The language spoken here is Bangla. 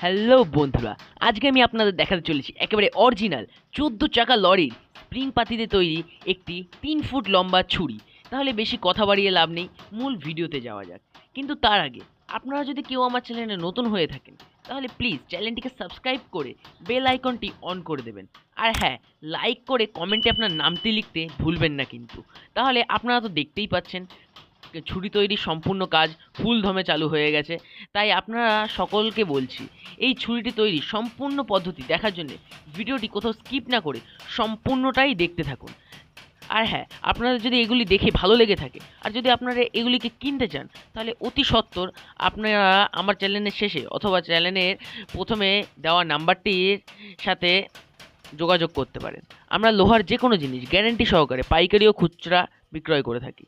হ্যালো বন্ধুরা, আজকে আমি আপনাদের দেখাতে চলেছি একেবারে অরিজিনাল চোদ্দ চাকা লরির স্প্রিং পাতিতে তৈরি একটি তিন ফুট লম্বা ছুরি। তাহলে বেশি কথা বাড়িয়ে লাভ নেই, মূল ভিডিওতে যাওয়া যাক। কিন্তু তার আগে, আপনারা যদি কেউ আমার চ্যানেলে নতুন হয়ে থাকেন, তাহলে প্লিজ চ্যানেলটিকে সাবস্ক্রাইব করে বেল আইকনটি অন করে দেবেন। আর হ্যাঁ লাইক করে কমেন্টে আপনার নামটি লিখতে ভুলবেন না কিন্তু। তাহলে আপনারা তো দেখতেই পাচ্ছেন ছুরি তৈরির সম্পূর্ণ কাজ ফুল ধমে চালু হয়ে গেছে। তাই আপনারা সকলকে বলছি, এই ছুরিটি তৈরি সম্পূর্ণ পদ্ধতি দেখার জন্য ভিডিওটি কোথাও স্কিপ না করে সম্পূর্ণটাই দেখতে থাকুন। আর হ্যাঁ আপনাদের যদি এগুলি দেখে ভালো লেগে থাকে, আর যদি আপনারা এগুলিকে কিনতে চান, তাহলে অতি সত্বর আপনারা আমার চ্যানেলের শেষে অথবা চ্যানেলের প্রথমে দেওয়া নাম্বারটির সাথে যোগাযোগ করতে পারেন। আমরা লোহার যে কোনো জিনিস গ্যারেন্টি সহকারে পাইকারি ও খুচরা বিক্রয় করে থাকি।